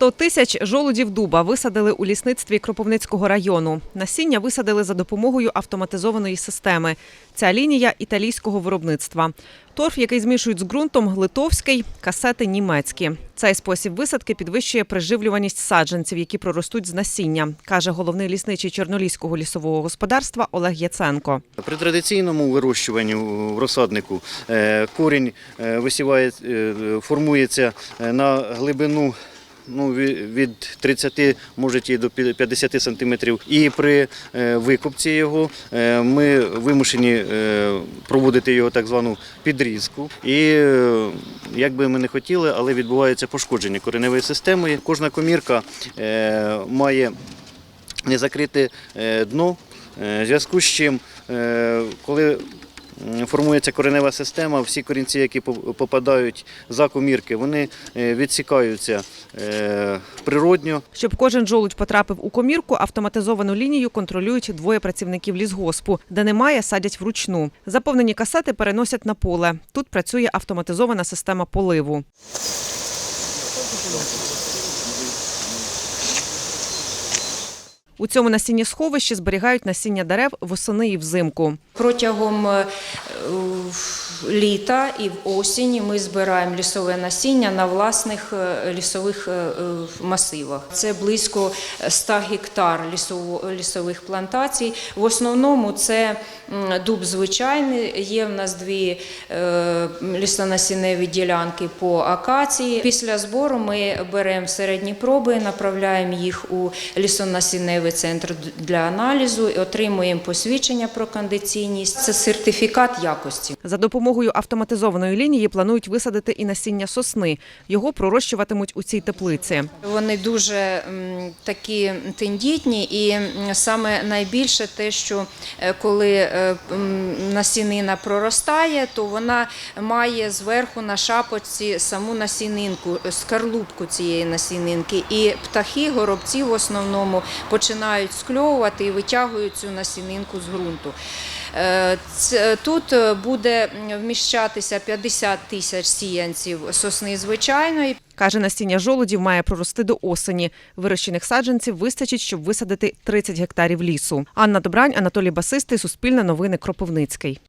100 тисяч жолудів дуба висадили у лісництві Кропивницького району. Насіння висадили за допомогою автоматизованої системи. Ця лінія італійського виробництва. Торф, який змішують з ґрунтом, литовський, касети німецькі. Цей спосіб висадки підвищує приживлюваність саджанців, які проростуть з насіння, каже головний лісничий Чорноліського лісового господарства Олег Яценко. При традиційному вирощуванні в розсаднику е, корінь е, висіває, е, формується на глибину ну, від 30, може і до 50 сантиметрів. І при е, викупці його е, ми вимушені е, проводити його так звану підрізку. І як би ми не хотіли, але відбувається пошкодження кореневої системи. Кожна комірка має не закрите е, дно. В зв'язку з чим, коли формується коренева система, всі корінці, які поп- попадають за комірки, вони е, відсікаються е, природньо. Щоб кожен жолудь потрапив у комірку, автоматизовану лінію контролюють двоє працівників лісгоспу. Де немає, садять вручну. Заповнені касети переносять на поле. Тут працює автоматизована система поливу. У цьому насіннєсховищі зберігають насіння дерев восени і взимку. Протягом е, літа і в осінь ми збираємо лісове насіння на власних е, лісових е, масивах. Це близько 100 гектар лісових плантацій. В основному це дуб звичайний. Є в нас дві лісонасінневі ділянки по акації. Після збору ми беремо середні проби, направляємо їх у лісонасінневий центр для аналізу і отримуємо посвідчення про кондиційність. Це сертифікат якості. За допомогою автоматизованої лінії планують висадити і насіння сосни. Його пророщуватимуть у цій теплиці. Вони дуже такі тендітні, і саме найбільше те, що е, коли е, насінина проростає, то вона має зверху на шапочці саму насінинку, е, скарлупку цієї насінинки. І птахи, горобці в основному починають скльовувати і витягують цю насінинку з ґрунту. Е, Тут е, буде вміщатися 50 тисяч сіянців сосни звичайної, Каже, насіння жолудів має прорости до осені. Вирощених саджанців вистачить, щоб висадити 30 гектарів лісу. Анна Добрань, Анатолій Басистий, Суспільне новини, Кропивницький.